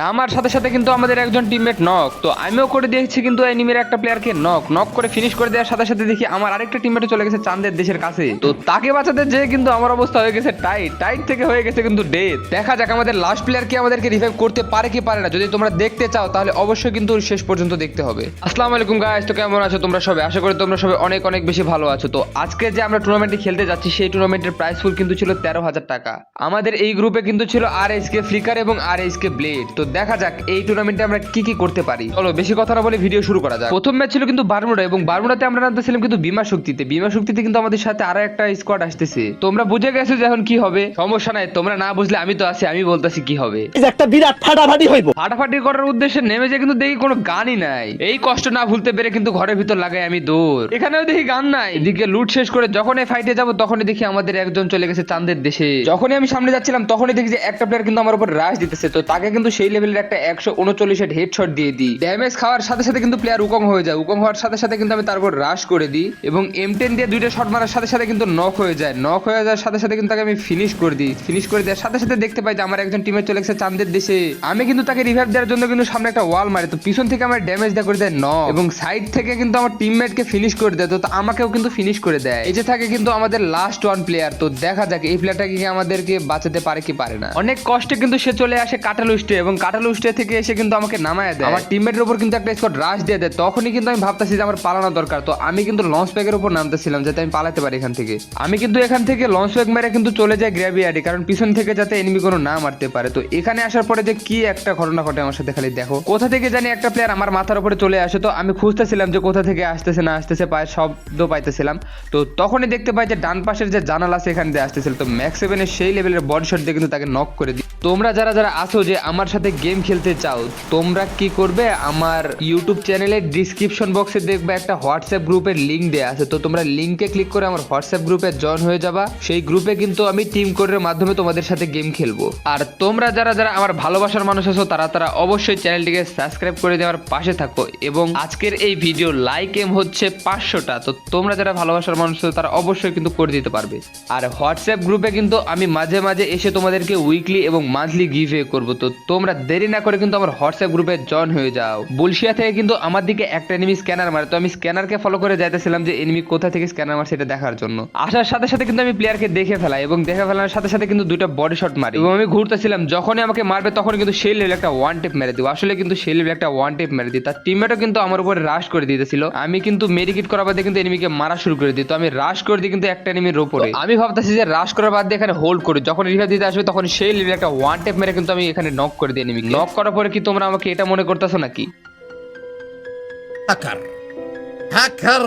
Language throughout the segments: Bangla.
নামার সাথে সাথে কিন্তু আমাদের একজন টিমমেট নক তো আমিও করে দিয়েছি কিন্তু এনিমির একটা প্লেয়ারকে নক নক করে ফিনিশ করে দেওয়ার সাথে সাথে দেখি আমার আরেকটা টিমমেট চলে গেছে চাঁদের দেশের কাছে। তো তাকে বাঁচাতে যে কিন্তু আমার অবস্থা হয়ে গেছে টাইট টাইট থেকে হয়ে গেছে কিন্তু ডেথ দেখা যাক আমাদের লাস্ট প্লেয়ার কি আমাদেরকে রিভাইভ করতে পারে কি পারে না। যদি তোমরা দেখতে চাও তাহলে অবশ্যই কিন্তু শেষ পর্যন্ত দেখতে হবে। আসসালামু আলাইকুম গাইস তো কেমন আছো তোমরা সবাই? আশা করি তোমরা সবাই অনেক অনেক বেশি ভালো আছো। তো আজকে যে আমরা টুর্নামেন্টে খেলতে যাচ্ছি সেই টুর্নামেন্টের প্রাইস ফুল কিন্তু ছিল তেরো হাজার টাকা। আমাদের এই গ্রুপে কিন্তু ছিল আর এস কে ফ্লিকার এবং আর এস কে ব্লেড তো দেখা যাক এই টুর্নামেন্টে আমরা কি কি করতে পারি। চলো বেশি কথা না বলে ভিডিও শুরু করা যাক। প্রথম ম্যাচ ছিল কিন্তু বারমুডা এবং বারমুডাতে আমরা নামতেছিলাম কিন্তু বিমা শক্তিতে। বিমা শক্তিতে কিন্তু আমাদের সাথে আরও একটা স্কোয়াড আসতেছে। তোমরা বুঝে গেছো যে এখন কি হবে? সমস্যা নাই তোমরা না বুঝলে আমি তো আছি আমি বলতেছি কি হবে। একটা বিরাট ফাটাফাটি হইব। ফাটাফাটি করার উদ্দেশ্যে নেমে যে কিন্তু দেখি কোনো গানই নাই। এই কষ্ট না ভুলতে পেরে কিন্তু ঘরের ভিতর লাগাই আমি দৌড়। এখানেও দেখি গান নাই। এদিকে লুট শেষ করে যখনই ফাইটে যাব তখনই দেখি আমাদের একজন চলে গেছে চাঁদের দেশে। যখনই আমি সামনে যাচ্ছিলাম তখনই দেখি যে একটা প্লেয়ার কিন্তু আমার উপর রাশ দিতেছে। তো তাকে কিন্তু সেই লেভেলের একটা একশো উনচল্লিশ হেডশট দিয়ে দিই। ড্যামেজ খাওয়ার সাথে সাথে কিন্তু প্লেয়ার উকম হয়ে যায়। উকম হওয়ার সাথে সাথে কিন্তু আমি তার উপর রাশ করে দিই এবং এম টেন দিয়ে দুইটা শট মারার সাথে সাথে কিন্তু নক হয়ে যায়। নক হয়ে যাওয়ার সাথে সাথে কিন্তু তাকে আমি ফিনিশ করে দিই। ফিনিশ করে দেওয়ার সাথে সাথে দেখতে পাই যে আমার একজন টিমের চলে গেছে চাঁদের দেশে। আমি কিন্তু তাকে রিভাইভ দেওয়ার জন্য কিন্তু সামনে একটা ওয়াল মারি। তো পিছন থেকে আমার ড্যামেজ দেওয়া করে দেয় ন এবং সাইড থেকে কিন্তু আমার টিমমেটকে ফিনিশ করে দেয়। তো আমাকেও কিন্তু ফিনিশ করে দেয়। এই যে থাকে কিন্তু আমাদের লাস্ট ওয়ান প্লেয়ার তো দেখা যাক এই প্লেয়ারটাকে কি আমাদেরকে বাঁচাতে পারে কি পারে না। অনেক কষ্টে কিন্তু সে চলে আসে কাটালুস্টে এবং কাটালুস্টে থেকে এসে কিন্তু আমাকে নামায় দেয়। আমার টিমমেটের উপর কিন্তু একটা স্কোয়াড রাশ দিয়ে দেয়। তখনই কিন্তু আমি ভাবতেছি যে আমার পালানো দরকার। তো আমি কিন্তু লঞ্চ প্যাকের উপর নামতেছিলাম যাতে আমি পালাতে পারি এখান থেকে। আমি কিন্তু এখান থেকে লঞ্চ প্যাক মেরে কিন্তু চলে যাই গ্র্যাভিয়ার্ডে কারণ পিছন থেকে যাতে এনিমি কোনো না মারতে পারে। তো এখানে আসার পরে যে কি একটা ঘটনা ঘটে আমার সাথে খালি দেখো। কোথা থেকে জানি একটা প্লেয়ার আমার মাথার উপরে চলে আসে। তো আমি খুঁজতেছিলাম যে কোথা থেকে আসতেছে, না আসতেছে পায়ে শব্দ পাইতেছিলাম। তো তখনই দেখতে পাই যে ডান পাশের যে জানালা আছে এখান দিয়ে আসতেছিল। তো ম্যাক্স সেভেনের সেই লেভেলের বডি শট দিয়ে কিন্তু তাকে নক করে দিই। তোমরা যারা যারা আসো যে আমার সাথে গেম খেলতে চাও, তোমরা কি করবে? আমার ইউটিউব চ্যানেলের ডিসক্রিপশন বক্সে দেখবে একটা হোয়াটসঅ্যাপ গ্রুপের লিঙ্ক দেওয়া আছে। তো তোমরা লিঙ্কে ক্লিক করে আমার হোয়াটসঅ্যাপ গ্রুপে জয়েন হয়ে যাবা। সেই গ্রুপে কিন্তু আমি টিম কোডের মাধ্যমে তোমাদের সাথে গেম খেলব। আর তোমরা যারা যারা আমার ভালোবাসার মানুষ আছো, তারা তারা অবশ্যই চ্যানেলটিকে সাবস্ক্রাইব করে দেওয়ার পাশে থাকো এবং আজকের এই ভিডিও লাইক এম হচ্ছে পাঁচশোটা। তো তোমরা যারা ভালোবাসার মানুষ আছো, তারা অবশ্যই কিন্তু করে দিতে পারবে। আর হোয়াটসঅ্যাপ গ্রুপে কিন্তু আমি মাঝে মাঝে এসে তোমাদেরকে উইকলি এবং মান্থলি গিভে করব। তো তোমরা দেরি না করে কিন্তু আমার হোয়াটসঅ্যাপ গ্রুপে জয়েন হয়ে যাও। বলশিয়া থেকে কিন্তু আমার দিকে একটা এনিমি স্ক্যানার মারে। তো আমি স্ক্যানারকে ফলো করে যাইতেছিলাম যে এনিমি কোথা থেকে স্ক্যানার মারছে এটা দেখার জন্য। আসার সাথে সাথে কিন্তু আমি প্লেয়ারকে দেখে ফেলাই এবং দেখে ফেলার সাথে সাথে কিন্তু দুইটা বডি শট মারি। এবং আমি ঘুরতেছিলাম, যখনই আমাকে মারবে তখন কিন্তু সেই লেভেল একটা ওয়ান টেপ মেরে দিব। আসলে কিন্তু সেই লেভেল একটা ওয়ান টেপ মেরে দিই। তার টিমমেটও কিন্তু আমার উপরে রাশ করে দিতেছিল। আমি কিন্তু মেডিকেট করার বাদে কিন্তু এনিমিকে মারা শুরু করে দিই। তো আমি রাশ করে দিই কিন্তু একটা এনিমির উপরে। আমি ভাবতেছি যে রাশ করার বাদ এখানে হোল্ড করি। যখন রিভাইভ দিতে আসবে তখন সেই লেভেল একটা ওয়ান টেপ মেরে কিন্তু আমি এখানে নক করে দিয়ে এনিমিকে নক করার পরে কি তোমরা আমাকে এটা মনে করতেছো নাকি? হ্যাকার হ্যাকার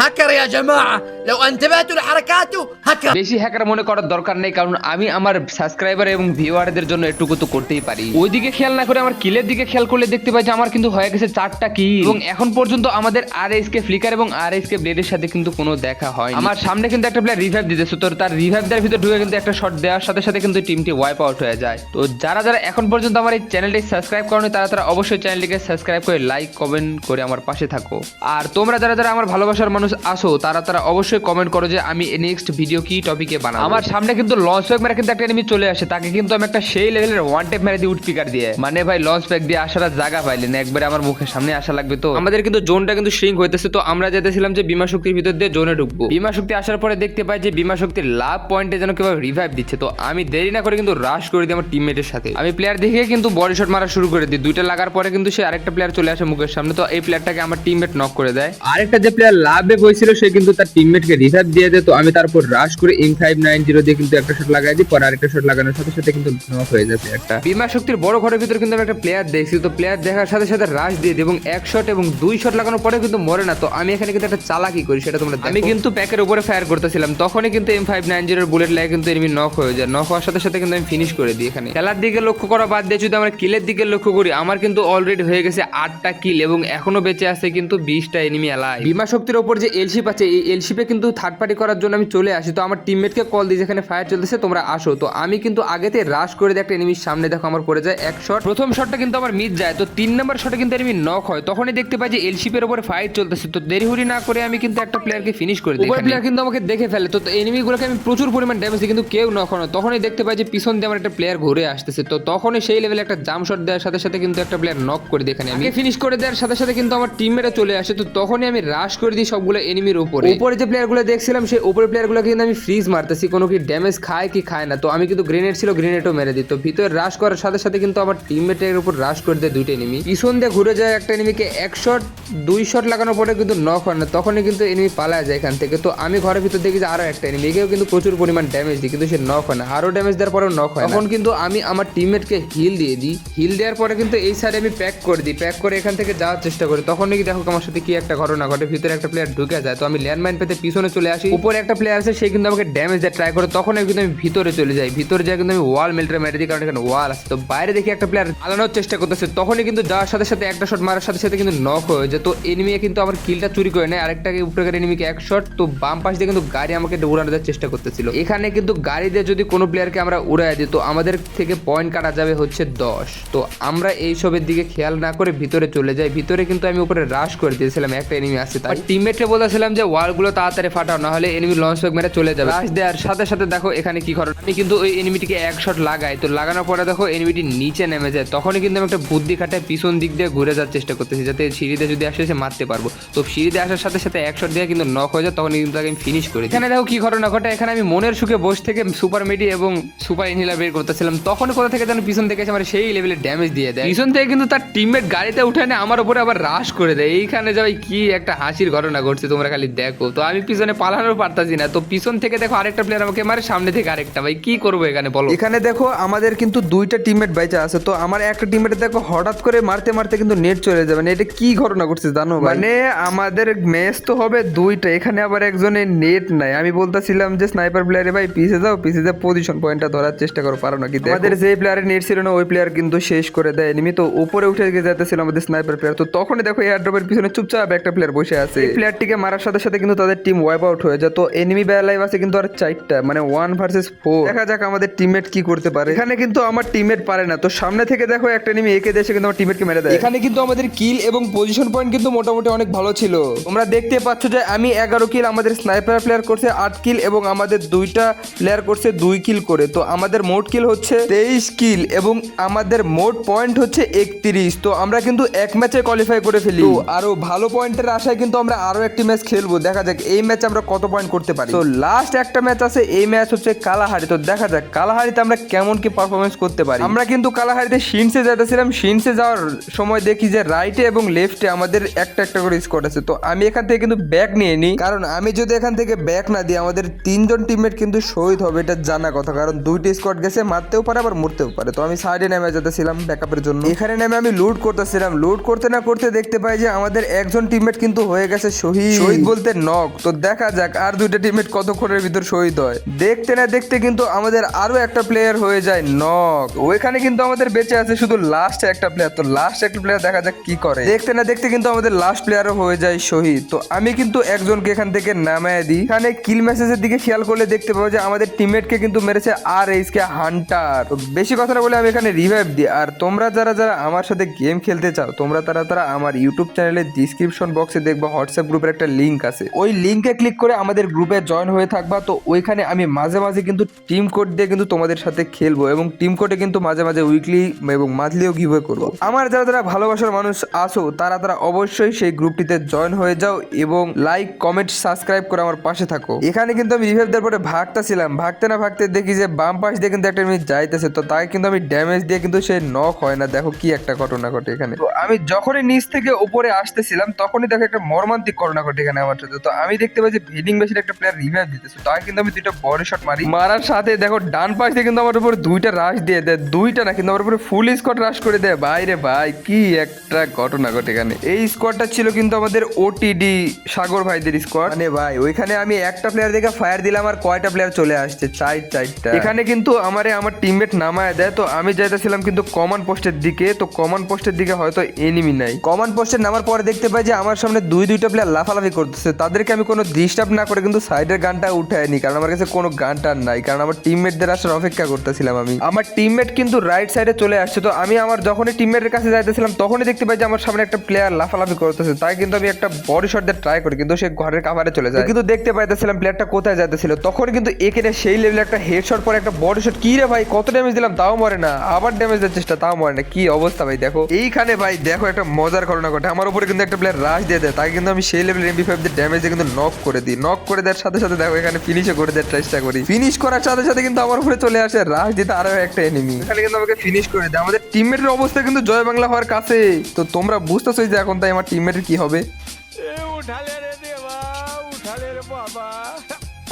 হ্যাকার ইয়া জামা লাউ আনতাবাতু লিহারকাতু হ্যাকার বেশি হ্যাকার মনে করার দরকার নেই, কারণ আমি আমার সাবস্ক্রাইবার এবং ভিউয়ারদের জন্য এটুকু তো করতেই পারি। ওইদিকে খেয়াল না করে আমার কিলের দিকে খেয়াল করলে দেখতে পাই যে আমার কিন্তু হয়ে গেছে চারটা কি এবং এখন পর্যন্ত আমাদের আর এস কে ফ্লিকার এবং আর এস কে ব্লেডের সাথে কিন্তু কোনো দেখা হয়নি। আমার সামনে কিন্তু একটা প্লেয়ার রিভাইভ দিতেছে, তো তার রিভাইভ দেওয়ার ভিতরে ঢুকে কিন্তু একটা শট দেওয়ার সাথে সাথে কিন্তু টিমটি ওয়াইপ আউট হয়ে যায়। তো যারা যারা এখন পর্যন্ত আমার এই চ্যানেলটি সাবস্ক্রাইব করনি, তারা তারা অবশ্যই চ্যানেলটিকে সাবস্ক্রাইব করে লাইক কমেন্ট করে আমার পাশে থাকো। আর তোমরা যারা যারা আমার ভালোবাসার মানুষ আসো তারা তারা অবশ্যই কমেন্ট করো যে আমি নেক্সট ভিডিও কি টপিকে বানাবো। আমার সামনে কিন্তু লঞ্চ প্যাক মেরে কিন্তু একটা এনিমি চলে আসে তাকে কিন্তু আমি একটা সেই লেভেলের ওয়ান টেপ মেরে দিই উঠপিকার দিয়ে। মানে ভাই লঞ্চ প্যাক দিয়ে আসার জায়গা পাইলেন একবারে আমার মুখের সামনে আসা লাগবে তো। আমাদের কিন্তু জোনটা কিন্তু শ্রিঙ্ক হইতেছে তো আমরা যেতেছিলাম যে বিমা শক্তির ভিতর দিয়ে জোনে ঢুকবো। বিমা শক্তি আসার পরে দেখতে পাই যে বিমা শক্তির লাভ পয়েন্টে যেন কেউ রিভাইভ দিচ্ছে তো আমি দেরি না করে কিন্তু রাশ করে দিই আমার টিমমেটের সাথে। আমি প্লেয়ার দেখে কিন্তু বডি শট মারা শুরু করে দিই দুইটা লাগার পরে কিন্তু সে আরেকটা প্লেয়ার চলে আসে মুখের সামনে তো এই প্লেয়ারটাকে আমার টিমমেট নক করে দেয়। আরেকটা যে প্লেয়ার লাভে বইছিল সে কিন্তু তার টিমমেটকে রিভাইভ দিয়ে দেয় তো আমি তারপর রাশ করে এম ফাইভ নাইন জিরো দিয়ে কিন্তু একটা শট লাগাই দিই পরে আরেকটা শট লাগানোর সাথে সাথে কিন্তু নক হয়ে যায় প্লেয়ারটা বিমা শক্তির বড় ঘরের ভিতরে কিন্তু আমি একটা প্লেয়ার দেখছি তো প্লেয়ার দেখার সাথে সাথে রাশ দিয়ে দিই এবং এক শট এবং দুই শট লাগানোর পরে কিন্তু মরে না। তো আমি এখানে কিন্তু একটা চালাকি করি সেটা তোমরা দেখো। আমি কিন্তু প্যাকের উপরে ফায়ার করতেছিলাম তখনই কিন্তু এম ফাইভ নাইন জিরোর বুলেট লাগে কিন্তু এনিমি নক হয়ে যায়। নক হওয়ার সাথে সাথে কিন্তু আমি ফিনিশ করে দিই এখানে। খেলার দিকে লক্ষ্য করা বাদ দিয়ে যদি আমরা কিলের দিকে লক্ষ্য করি আমার কিন্তু অলরেডি হয়ে গেছে আটটা কিল এবং এখনও বেঁচে আছে কিন্তু বিশটা এনিমি এলাই বিমা শক্তির ওপর যে এলশিপ আছে এই এলশিপে কিন্তু থার্ড পার্টি করার জন্য আমি চলে আসি। তো আমার টিমমেটকে কল দিই যেখানে ফায়ার চলতেছে তোমরা আসো। তো আমি কিন্তু আগেতে রাশ করে একটা এনিমির সামনে দেখো আমার পড়ে যায় এক শট প্রথম শটটা কিন্তু আমার মিস যায় তো তিন নম্বর শটে কিন্তু এনিমি নক হয়। তখনই দেখতে পাই যে এলশিপের উপরে ফাইট চলতেছে। তো দেরি হুরি না করে আমি কিন্তু একটা প্লেয়ারকে ফিনিশ করে দিই প্লেয়ার কিন্তু আমাকে দেখে ফেলে। তো এনিমিগুলোকে আমি প্রচুর পরিমাণ ড্যামেজ দিই কিন্তু কেউ নক হয় না। তখনই দেখতে পাই যে পিছন দিয়ে আমার একটা প্লেয়ার ঘুরে আসতেছে। তো তখনই সেই লেভেলে একটা জাম শট দেওয়ার সাথে সাথে কিন্তু একটা প্লেয়ার নক করে দিই এখানে আমি। ফিনিশ করে দেওয়ার সাথে সাথে কিন্তু আমার টিমমেটে চলে আসে। তো তখনই আমি রাশ করে দিই সবগুলো এনিমির উপরে। উপরে যে প্লেয়ারগুলো দেখছিলাম সেই উপরে প্লেয়ারগুলোকে কিন্তু আমি ফ্রিজ মারতেছি। কোনো কি ড্যামেজ খায় কি খায় না। তো আমি কিন্তু গ্রেনেড ছিল গ্রেনেডও মেরে দিই। তো ভিতরে রাশ করার সাথে সাথে কিন্তু আমার টিমমেটের উপর রাশ করে দেয় দুইটা এনিমি পিছন দিয়ে ঘুরে যায় একটা এনিমিকে এক শট দুই শট লাগানোর পরে কিন্তু নক হয় না। তখনই কিন্তু এনিমি পালায় যায় এখান থেকে। তো আমি ঘরের ভিতর দেখি যে আরও একটা এনিমি একেও কিন্তু প্রচুর পরিমাণ ড্যামেজ দিই কিন্তু সে নক হয় না। আরও ড্যামেজ দেওয়ার পরেও নক হয়। তখন কিন্তু আমি আমার টিমমেটকে হিল দিয়ে দিই। হিল দেওয়ার পরে কিন্তু এই সাইডে আমি প্যাক করে দিই। প্যাক করে এখান থেকে যাওয়ার চেষ্টা করি। তখনই দেখো আমার সাথে কি একটা ঘটনা ঘটে। ভিতরে একটা প্লেয়ার ঢুকে যায় তো আমি ল্যান্ডমাইন পেতে পিছনে চলে আসি। উপরে একটা প্লেয়ার আছে, সে কিন্তু আমাকে ড্যামেজ দেয় ট্রাই করে তখন কিন্তু আমি ভিতরে চলে যাই। ভিতরে যাই কিন্তু আমি ওয়াল মেল্টার মেরে দিই, কারণ এখানে ওয়াল আছে। তো বাইরে দেখি একটা প্লেয়ার পালানোর চেষ্টা করতেছে, তখনই কিন্তু যাওয়ার সাথে সাথে, একটা শট মারার সাথে সাথে কিন্তু নক হয়ে যায়। তো এনিমি কিন্তু আমার কিলটা চুরি করে নেয় আরেকটাকে উপরে এনিমিকে এক শট তো বাম পাশ দিয়ে কিন্তু গাড়ি আমাকে উড়ানো দেওয়ার চেষ্টা করতেছিল। এখানে কিন্তু গাড়ি দিয়ে যদি কোনো প্লেয়ারকে আমরা উড়াই দিই, তো আমাদের থেকে পয়েন্ট কাটা যাবে হচ্ছে দশ। তো আমরা এই সবের দিকে খেয়াল না করে ভিতরে চলে যাই। ভিতরে কিন্তু আমি উপরে রাশ করে দিয়েছিলাম, একটা এনিমি আসছে তাই। টিমমেটকে বলেছিলাম যে ওয়ালগুলো তাড়াতাড়ি ফাটাও না হলে এনিমি লঞ্চ ব্যাগ মেরে চলে যাবে। রাশ দেওয়ার সাথে সাথে দেখো এখানে কি ঘটনা। আমি কিন্তু ওই এনিমিটিকে এক শট লাগাই, তো লাগানোর পরে দেখো এনিমিটি নিচে নেমে যায়। তখনই কিন্তু আমি একটা বুদ্ধি খাটায় পিছন দিক দিয়ে ঘুরে যাওয়ার চেষ্টা করতেছি, যাতে সিঁড়িতে যদি আসে সে মারতে পারব। তো সিঁড়িতে আসার সাথে সাথে এক শট দিয়ে কিন্তু নক হয়ে যায় তখন কিন্তু আমি ফিনিশ করি এখানে দেখো কি ঘটনা ঘটে, এখানে আমি মনের সুখে বস থেকে সুপার মেডি এবং সুপার ইনহিলার বের করতেছিলাম। তখন কোথা থেকে যেন পিছন থেকে আমার সেই লেভেলে ড্যামেজ দিয়ে দেয়। পিছন থেকে কিন্তু তার টিমমেট গাড়িতে উঠে না, আমার উপরে আবার রাশ করে দেয়। এইখানে যাই কি একটা হাসির ঘটনা ঘটছে। তোমরা খালি দেখো। তো আমি পিছনে পালানোর পারতাছি না। তো পিছন থেকে দেখো আরেকটা প্লেয়ার আমাকে মারে সামনে থেকে আরেকটা। ভাই কি করব এখানে বলো? এখানে দেখো আমাদের কিন্তু দুইটা টিমমেট বাইচা আছে। তো আমার একটা টিমমেট দেখো হঠাৎ করে মারতে মারতে কিন্তু নেট চলে যাবে এটা কি ঘটনা ঘটছে জানো মানে আমাদের ম্যাচ তো হবে দুইটা এখানে আবার একজনের নেট নাই। আমি বলতেছিলাম যে স্নাইপার প্লেয়ারে ভাই পিছে যাও পিছে যা পজিশন পয়েন্টটা ধরার চেষ্টা করো পারো নাকি দেখো। আমাদের যে প্লেয়ারের নেট ছিল না ওই প্লেয়ার কিন্তু শেষ করে দেয় এনিমি তো উপরে উঠে গিয়ে যেতেছিল আমাদের স্নাইপার প্লেয়ার তো তখনই দেখো এয়ার ড্রপের পিছনে চুপচাপ একটা প্লেয়ার বসে আছে। এই প্লেয়ারটিকে মারার সাথে সাথে কিন্তু তাদের টিম ওয়াইপ আউট হয়ে যায়। তো এনিমি লাইভ আছে কিন্তু আর চারটা মানে ওয়ান ভার্সেস ফোর দেখা যাক আমাদের টিমমেট কি করতে পারে। এখানে কিন্তু আমার টিমমেট পারে না। তো সামনে থেকে দেখো একটা এনিমি একে দেশে কিন্তু আমার টিমমেটকে মেরে দেয়। এখানে কিন্তু আমাদের কিল এবং পজিশন পয়েন্ট কিন্তু মোটামুটি অনেক ভালো ছিল। তোমরা দেখতে পাচ্ছ যে আমি এগারো কিল আমাদের স্নাইপার প্লেয়ার করছে আট কিল এবং আমাদের দুইটা প্লেয়ার করছে দুই কিল করে। তো আমাদের মোট কিল হচ্ছে তেইশ কিল এবং আমাদের মোট পয়েন্ট হচ্ছে একত্রিশ। তো আমরা কিন্তু এক ম্যাচে কোয়ালিফাই করে ফেলি। আরও ভালো পয়েন্টের আশায় কিন্তু আমরা আরও একটি ম্যাচ খেলব দেখা যাক এই ম্যাচে আমরা কত পয়েন্ট করতে পারি। তো লাস্ট একটা ম্যাচ আছে এই ম্যাচ হচ্ছে কালাহারি। তো দেখা যাক কালাহারিতে আমরা কেমন কি পারফরমেন্স করতে পারি। আমরা কিন্তু কালাহারিতে শিনসে যেতেছিলাম শিনসে যাওয়ার সময় দেখি যে রাইটে এবং লেফটে আমাদের একটা একটা করে স্কোয়াড আছে। তো আমি এখান থেকে কিন্তু ব্যাক নিয়ে নিই। কারণ আমি যদি এখান থেকে ব্যাক না দিই আমাদের তিনজন টিমমেট কিন্তু শহীদ হবে এটা জানা কথা। কারণ দুইটি স্কোয়াড গেছে মারতেও পারে আবার মরতেও পারে। তো আমি সাইডে নেমে যেতেছিলাম ব্যাকআপের জন্য। এখানে নেমে আমি লুট করতেছিলাম। লুট করতে না করতে দেখতে পাই যে আমাদের একজন টিমমেট কিন্তু হয়ে গেছে শহীদ। শহীদ। বলতে নক তো দেখা যাক আর দুইটা টিমমেট কতক্ষণের ভিতর শহীদ হয়। দেখতে না দেখতে কিন্তু আমাদের আরও একটা প্লেয়ার হয়ে যায় নক ওইখানে কিন্তু আমাদের বেঁচে আছে, শুধু লাস্ট একটা প্লেয়ার তো লাস্ট একটা প্লেয়ার দেখা যাক কি করে। দেখতে না দেখতে কিন্তু আমাদের লাস্ট প্লেয়ারও হয়ে যায় শহীদ। তো আমি কিন্তু একজনকে এখান থেকে নামায় দিই। এখানে কিল মেসেজের দিকে খেয়াল করলে দেখতে পাবো যে আমাদের টিমমেটকে কিন্তু মেরেছে আর এইচ কে হান্টার তো বেশি কথা না বলে আমি এখানে রিভাইভ দিই। আর তোমরা যারা যারা আমার সাথে গেম খেলতে চাও, তোমরা তারা তারা আমার ইউটিউব চ্যানেলের ডিসক্রিপশন বক্সে দেখব হোয়াটসঅ্যাপ গ্রুপের একটা লিঙ্ক আছে। ওই লিঙ্কে ক্লিক করে আমাদের গ্রুপে জয়েন হয়ে থাকবা। তো ওইখানে আমি মাঝে মাঝে কিন্তু টিম কোড দিয়ে কিন্তু তোমাদের সাথে খেলব এবং টিম কোডে কিন্তু মাঝে মাঝে উইকলি এবং মান্থলিও গিভ করব। আমার যারা যারা ভালোবাসার মানুষ আসো তারা তারা অবশ্যই সেই গ্রুপটিতে জয়েন হয়ে যাও এবং লাইক কমেন্ট সাবস্ক্রাইব করে আমার পাশে থাকো। এখানে কিন্তু আমি রিভাইভ দেওয়ার পরে ভাগতেছিলাম। ভাগতে না ভাগতে দেখি যে বাম পাশ দিয়ে কিন্তু একটা মিনিট যাইতেছে। তো তাকে কিন্তু আমি ড্যামেজ দিয়ে কিন্তু সে নক হয় না। দেখো কি একটা ঘটনা ঘটে এখানে। তো আমি যখনই নিচ থেকে উপরে আসতেছিলাম, তখনই দেখো একটা মর্মান্তিক ঘটনা আমার সাথে তো। আমি দেখতে পাই যে ভেডিং মেশিন একটা প্লেয়ার রিভাইভ দিতেছে। তাকে কিন্তু আমি দুইটা বড় শট মারি। মারার সাথে দেখো ডান পাশ দিয়ে কিন্তু আমার উপর দুইটা রাশ দিয়ে দেয়। দুইটা না কিন্তু আমার উপরে ফুল স্কোয়াড রাশ করে দেয়। ভাই রে ভাই কি একটা ঘটনা ঘটে এখানে। এই স্কোয়াডটা ছিল কিন্তু আমাদের ওটিডি সাগর ভাইদের স্কোয়াড মানে ভাই ওইখানে আমি একটা প্লেয়ার দেখে ফায়ার দিলাম আর কয়টা প্লেয়ার চলে আসছে? চার চারটা। এখানে কিন্তু আমারে আমার টিমমেট নামায় দেয়। তো আমি যাইতেছিলাম কিন্তু কমান পোস্টের দিকে। তো কমান পোস্টের দিকে হয়তো এনিমি নাই। কমান পোস্টের নামার পরে দেখতে পাই যে আমার সামনে দুই দুইটা প্লেয়ার লাফা লাফালাফি করতেছে। তাদেরকে আমি কোনো ডিস্টার্ব না করে কিন্তু সাইডের গানটা উঠায়নি কারণ আমার কাছে কোনো গানটা নাই, কারণ আমার টিমমেটদের আসার অপেক্ষা করতেছিলাম আমি। আমার টিমমেট কিন্তু রাইট সাইডে চলে আসছে, তো আমি আমার যখনই টিমমেটের কাছে যাইতেছিলাম, তখনই দেখতে পাই যে আমার সামনে একটা প্লেয়ার লাফালাফি করতেছে, তাই কিন্তু আমি একটা বডি শট দিয়ে ট্রাই করি, কিন্তু সে ঘরের কাভারে চলে যায়। কিন্তু দেখতে পাইতেছিলাম প্লেয়ারটা কোথায় যাইতেছিল তখন কিন্তু এখানে সেই লেভেলে একটা হেডশট পরে একটা বডি শট কি রে ভাই, কত ড্যামেজ দিলাম, তাও মরে না, আবার ড্যামেজ দেওয়ার চেষ্টা, তাও মরে না, কি অবস্থা ভাই, দেখো। এইখানে ভাই, দেখো একটা মজার ঘটনা ঘটে, আমার উপরে কিন্তু একটা প্লেয়ার রাশ দিয়ে দেয় তাই কিন্তু আমি সেই লেভেল এমবি ফাইভ দিয়ে ড্যামেজে কিন্তু নক করে দিই। নক করে দেওয়ার সাথে সাথে দেখো এখানে ফিনিশও করে দেওয়ার চেষ্টা করি। ফিনিশ করার সাথে সাথে কিন্তু আমার উপরে চলে আসে রাশ দিতে আরও একটা এনিমি এখানে কিন্তু আমাকে ফিনিশ করে দেয়। আমাদের টিমমেটের অবস্থা কিন্তু জয় বাংলা হওয়ার কাছে। তো তোমরা বুঝতেছোই যে এখন তাই আমার টিমমেটের কি হবে।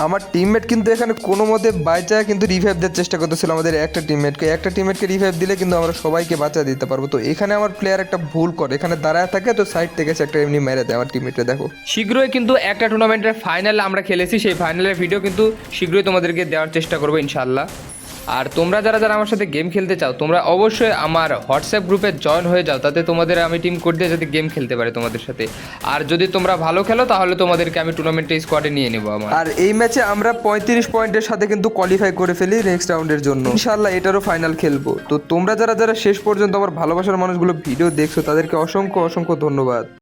আমার টিমমেট কিন্তু এখানে কোনো মতে বাইচায় কিন্তু রিভাইভ দেওয়ার চেষ্টা করতেছিল আমাদের একটা টিমমেটকে একটা টিমমেটকে রিভাইভ দিলে কিন্তু আমরা সবাইকে বাঁচা দিতে পারব। তো এখানে আমার প্লেয়ার একটা ভুল করে। এখানে দাঁড়ায় থাকে, তো সাইড থেকে সে একটা এমনি মেরে দেয় আমার টিমমেটে দেখো। শীঘ্রই কিন্তু একটা টুর্নামেন্টের ফাইনাল আমরা খেলেছি। সেই ফাইনালের ভিডিও কিন্তু শীঘ্রই তোমাদেরকে দেওয়ার চেষ্টা করব ইনশাল্লাহ আর তোমরা যারা যারা আমার সাথে গেম খেলতে চাও, তোমরা অবশ্যই আমার হোয়াটসঅ্যাপ গ্রুপে জয়েন হয়ে যাও। তাতে তোমাদের আমি টিম কোড দিয়ে যাতে গেম খেলতে পারে তোমাদের সাথে। আর যদি তোমরা ভালো খেলো, তাহলে তোমাদেরকে আমি টুর্নামেন্টে স্কোয়াডে নিয়ে নেব আমার। আর এই ম্যাচে আমরা পঁয়ত্রিশ পয়েন্টের সাথে কিন্তু কোয়ালিফাই করে ফেলি নেক্সট রাউন্ডের জন্য। ইনশাল্লাহ এটারও ফাইনাল খেলব। তো তোমরা যারা যারা শেষ পর্যন্ত আমার ভালোবাসার মানুষগুলো ভিডিও দেখছ, তাদেরকে অসংখ্য অসংখ্য ধন্যবাদ।